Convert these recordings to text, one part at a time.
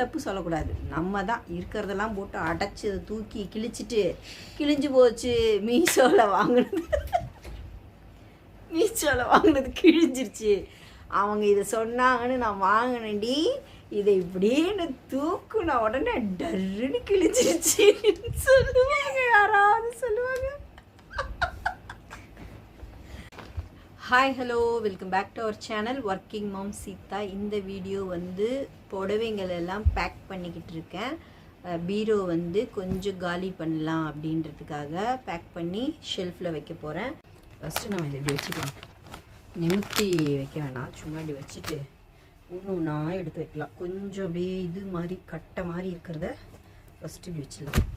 தப்பு சொல்லக்கூடாது. நம்ம தான் இருக்கிறதெல்லாம் போட்டு அடைச்சி அதை தூக்கி கிழிச்சிட்டு கிழிஞ்சு போச்சு. மீஷோவில் வாங்கினது. மீஷோவில் வாங்கினது கிழிஞ்சிருச்சு. அவங்க இதை சொன்னாங்கன்னு நான் வாங்கினேன்டி. இதை இப்படின்னு தூக்குன உடனே டர்ருன்னு கிழிஞ்சிருச்சு. சொல்லுவாங்க யாராவது சொல்லுவாங்க. Hi hello welcome back to our channel working mom Seetha இந்த வீடியோ வந்து புடவைங்கள் எல்லாம் பேக் பண்ணிக்கிட்டு இருக்கேன். பீரோ வந்து கொஞ்சம் காலி பண்ணலாம் அப்படின்றதுக்காக பேக் பண்ணி ஷெல்ஃபில் வைக்க போகிறேன் ஃபஸ்ட்டு நம்ம இதை இப்படி வச்சுக்கலாம் நிமித்தி வைக்க வேணாம். சும்மா இப்படி வச்சுட்டு ஒன்று ஒன்றா எடுத்து வைக்கலாம். கொஞ்சம் அப்படியே இது மாதிரி கட்டை மாதிரி இருக்கிறத ஃபஸ்ட்டு இப்படி வச்சிடலாம்.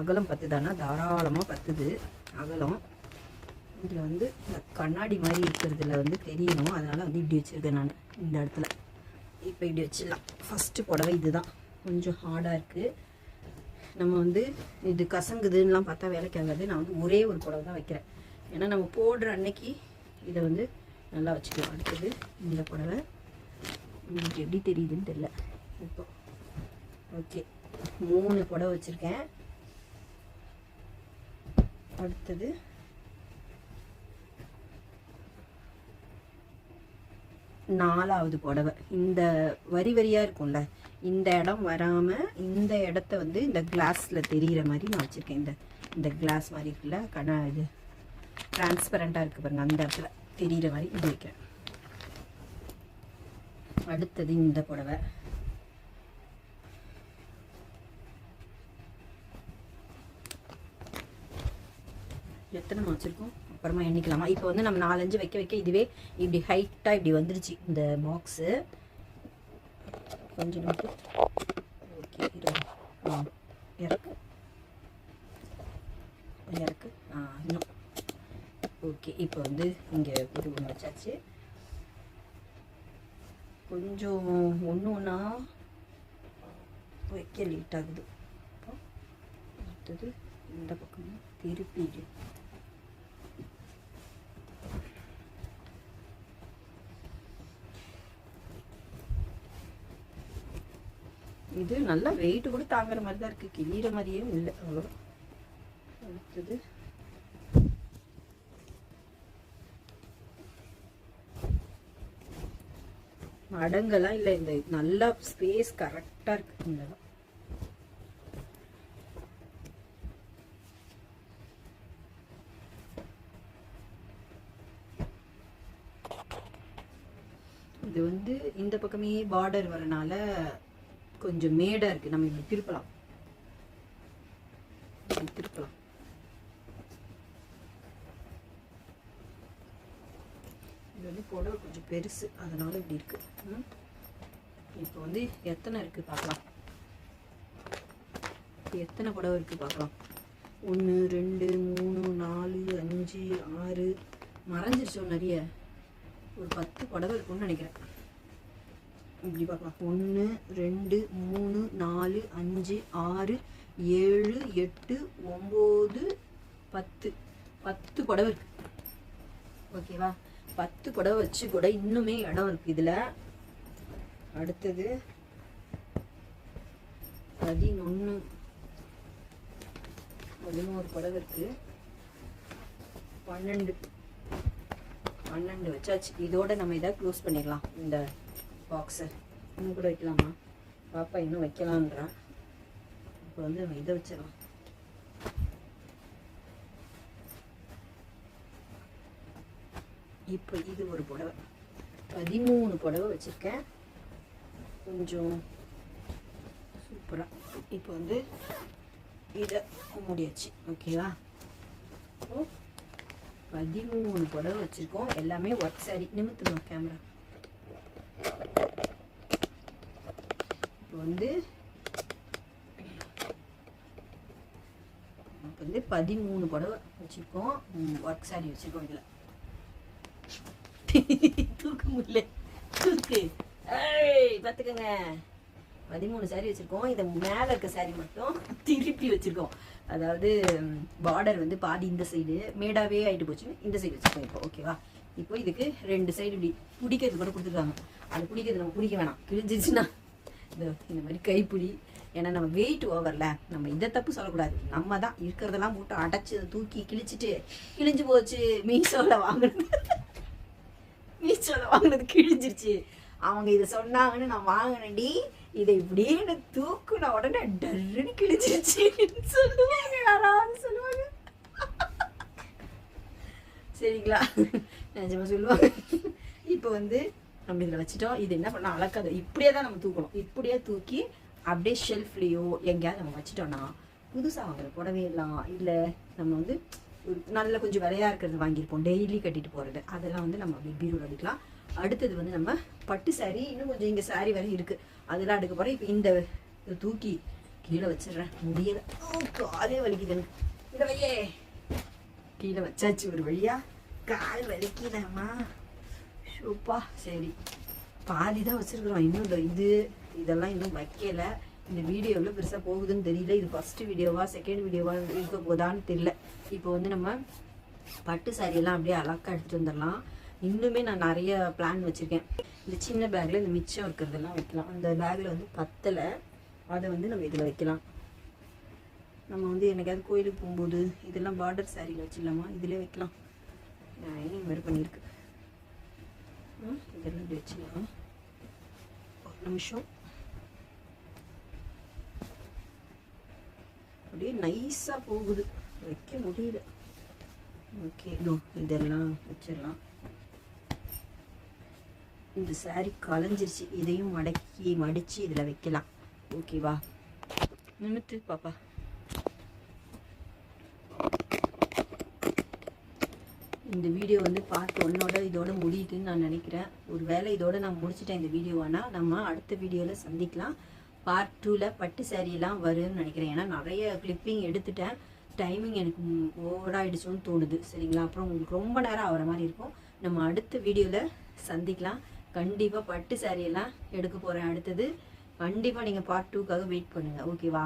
அகலம் பத்துதானா? தாராளமாக பத்துது. அகலம். இதில் வந்து கண்ணாடி மாதிரி இருக்கிறதுல வந்து தெரியணும். அதனால் வந்து இப்படி வச்சுருக்கேன் நான் இந்த இடத்துல. இப்போ இப்படி வச்சிடலாம். ஃபஸ்ட்டு புடவை இதுதான். கொஞ்சம் ஹார்டாக இருக்குது நம்ம வந்து இது கசங்குதுன்னெலாம் பார்த்தா வேலைக்கு ஆகாது. நான் வந்து ஒரே ஒரு புடவை தான் வைக்கிறேன். ஏன்னா நம்ம போடுற அன்னைக்கு இதை வந்து நல்லா வச்சுக்கலாம். அடுத்தது இந்த புடவை. உங்களுக்கு எப்படி தெரியுதுன்னு தெரியல. இப்போ ஓகே மூணு புடவை வச்சுருக்கேன். அடுத்தது நாலாவது புடவை. இந்த வரி வரியாக இருக்கும்ல இந்த இடம் வராமல் இந்த இடத்த வந்து இந்த கிளாஸில் தெரிகிற மாதிரி நான் வச்சுருக்கேன். இந்த இந்த கிளாஸ் மாதிரி இருக்குல்ல கடை இது டிரான்ஸ்பரண்ட்டாக இருக்குது பாருங்கள் அந்த இடத்துல தெரிகிற மாதிரி இது வைக்கிறேன். அடுத்தது இந்த புடவை. எத்தனை வச்சுருக்கோம்? அப்புறமா எண்ணிக்கலாமா? இப்போ வந்து நம்ம நாலஞ்சு வைக்க வைக்க இதுவே இப்படி ஹைட்டாக இப்படி வந்துருச்சு இந்த பாக்ஸு கொஞ்சம் மட்டும் ஓகே ஆ இறக்கு. இறக்கு. ஆ இன்னும். ஓகே இப்போ வந்து இங்கே புது ஒன்று வச்சாச்சு. கொஞ்சம் ஒன்று ஒன்றா வைக்க லேட் ஆகுது. அடுத்தது இந்த பக்கம் திருப்பிடு இது நல்லா வெயிட் கூட தாங்குற மாதிரி தான் இருக்குது கிழிகிற மாதிரியே இல்லை. அவ்வளோ அடுத்தது. மடங்கெல்லாம் இல்லை இந்த நல்லா ஸ்பேஸ் கரெக்டாக இருக்குது இந்த இது வந்து இந்த பக்கமே பார்டர் வரனால கொஞ்சம் மேடாக இருக்குது நம்ம இப்படி திருப்பலாம். திருப்பலாம். இது வந்து புடவை கொஞ்சம் பெருசு. அதனால இப்படி இருக்கு. ம். இப்போ வந்து எத்தனை இருக்கு பார்க்கலாம். இப்போ எத்தனை புடவை இருக்கு பார்க்கலாம். ஒன்று ரெண்டு மூணு நாலு அஞ்சு ஆறு. மறைஞ்சிருச்சோம் நிறைய? ஒரு பத்து புடவை இருக்கும்னு நினைக்கிறேன். இப்படி பார்க்கலாம் ஒன்று ரெண்டு மூணு நாலு அஞ்சு ஆறு ஏழு எட்டு ஒம்பது பத்து. பத்து புடவை இருக்கு. ஓகேவா பத்து புடவை வச்சு கூட இன்னுமே இடம் இருக்கு இதில். அடுத்தது பதினொன்று பதினோரு புடவை இருக்கு. பன்னெண்டு. பன்னெண்டு வச்சாச்சு. இதோட நம்ம இதை க்ளோஸ் பண்ணிடலாம். இந்த பாக்ஸு இன்னும் கூட வைக்கலாமா? பாப்பா இன்னும் வைக்கலான்றா. இப்போ வந்து நம்ம இதை வச்சிடலாம். இப்போ இது ஒரு புடவை. பதிமூணு புடவை வச்சுருக்கேன். கொஞ்சம் சூப்பராக இப்போ வந்து இதை முடியாச்சு. ஓகேவா பதிமூணு புடவை வச்சுருக்கோம். எல்லாமே ஒர்க் சாரி நிமித்துமா கேமரா இப்போ வந்து இப்போ வந்து பதிமூணு புடவை வச்சுருக்கோம். ஒர்க் சாரி வச்சுருக்கோம் இதில். தூக்க முடியல. தூக்கு. ஏய் பார்த்துக்கோங்க. பதிமூணு சாரி வச்சுருக்கோம். இதை மேலே இருக்க சாரி மட்டும் திருப்பி வச்சுருக்கோம். அதாவது பார்டர் வந்து பாதி இந்த சைடு மேடாவே ஆகிட்டு போச்சு இந்த சைடு வச்சுருக்கோம் இப்போ. ஓகேவா இப்போ இதுக்கு ரெண்டு சைடு இப்படி பிடிக்கிறது கூட கொடுத்துருக்காங்க. அது பிடிக்கிறது நம்ம பிடிக்க வேணாம். கிழிஞ்சிருச்சுன்னா. இந்த மாதிரி கைப்பிடி. ஏன்னா நம்ம வெயிட் ஓவர்ல நம்ம இந்த தப்பு சொல்லக்கூடாது. நம்ம தான் இருக்கிறதெல்லாம் போட்டு அடைச்சி தூக்கி கிழிச்சிட்டு கிழிஞ்சு போச்சு மீஷோவில் வாங்கினது மீஷோவில் வாங்கினது கிழிஞ்சிருச்சு. அவங்க இதை சொன்னாங்கன்னு நான் வாங்கினேன்டி. இதை இப்படியே தூக்குன உடனே டர்ன்னு கிழிஞ்சிருச்சு. சொல்லுவாங்க யாராவது சொல்லுவாங்க. சரிங்களா? நிஜமா சொல்லுவாங்க. இப்போ வந்து நம்ம இதில் வச்சுட்டோம். இது என்ன பண்ண அளக்காது. இப்படியே தான் நம்ம தூக்கணும். இப்படியே தூக்கி அப்படியே ஷெல்ஃப்லேயோ எங்கேயாவது நம்ம வச்சிட்டோம்னா புதுசாக வாங்குற புடவையெல்லாம் இல்லை நம்ம வந்து நல்ல கொஞ்சம் விலையாக இருக்கிறது வாங்கியிருப்போம். டெய்லி கட்டிட்டு போகிறது அதெல்லாம் வந்து நம்ம அப்படி பீரோட அடிக்கலாம். அடுத்தது வந்து நம்ம பட்டு saree இன்னும் கொஞ்சம் இங்கே saree வரை இருக்குது அதெல்லாம் எடுக்க போகிறேன் இப்போ இந்த தூக்கி கீழே வச்சிடுறேன். முடியலை. ஓ, காலே வலிக்குது எனக்கு இந்த வையே கீழே வச்சாச்சு ஒரு வழியா. கால் வலிக்குதாம்மா? சூப்பா சரி. பாதி தான் வச்சுருக்குறோம். இன்னும் இந்த இது இதெல்லாம் இன்னும் வைக்கல. இந்த வீடியோ எவ்வளோ பெருசாக போகுதுன்னு தெரியல. இது ஃபஸ்ட்டு வீடியோவா செகண்ட் வீடியோவா இருக்க போதான்னு தெரியல. இப்போ வந்து நம்ம பட்டு சாரியெல்லாம் அப்படியே அழகா எடுத்துகிட்டு வந்துடலாம். இன்னுமே நான் நிறைய பிளான் வச்சுருக்கேன். இந்த சின்ன பேக்கில் இந்த மிச்சம் இருக்கிறதெல்லாம் வைக்கலாம். அந்த பேக்கில் வந்து பத்தலை. அதை வந்து நம்ம இதில் வைக்கலாம். நம்ம வந்து எனக்காவது கோயிலுக்கு போகும்போது இதெல்லாம் பார்டர் சாரியில் வச்சிடலாமா? இதிலே வைக்கலாம். நான் மாதிரி பண்ணியிருக்கு? பண்ணியிருக்கேன் இதெல்லாம் வச்சுக்கலாம் ஒரு நிமிஷம். அப்படியே நைஸாக போகுது. வைக்க முடியல. ஓகே இதோ இதெல்லாம் வச்சிடலாம். இந்த saree கலைஞ்சிருச்சு. இதையும் மடக்கி மடித்து இதில் வைக்கலாம். ஓகேவா நிமித்து பாப்பா. இந்த வீடியோ வந்து பார்ட் ஒன்னோட இதோட முடியுதுன்னு நான் நினைக்கிறேன். ஒரு வேளை இதோட நான் முடிச்சிட்டேன் இந்த வீடியோவானா நம்ம அடுத்த வீடியோவில் சந்திக்கலாம். பார்ட் டூவில் பட்டு சேரீலாம் வரும்னு நினைக்கிறேன். ஏன்னா நிறைய கிளிப்பிங் எடுத்துட்டேன். டைமிங் எனக்கு ஓவராயிடுச்சோன்னு தோணுது. சரிங்களா? அப்புறம் உங்களுக்கு ரொம்ப நேரம் ஆகிற மாதிரி இருக்கும். நம்ம அடுத்த வீடியோவில் சந்திக்கலாம். கண்டிப்பாக பட்டு சேரீயெல்லாம் எடுக்க போகிறேன் அடுத்தது. கண்டிப்பாக நீங்கள் பார்ட் டூக்காக வெயிட் பண்ணுங்கள் ஓகேவா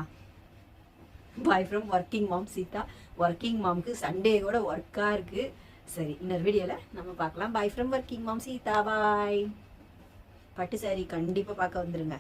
bye from working mom Sita. Working மாம்க்கு Sunday கூட ஒர்க்காக இருக்குது சரி இன்னொரு வீடியோவில் நம்ம பார்க்கலாம். Bye from working mom Sita bye பட்டு சாரி கண்டிப்பாக பார்க்க வந்துருங்க.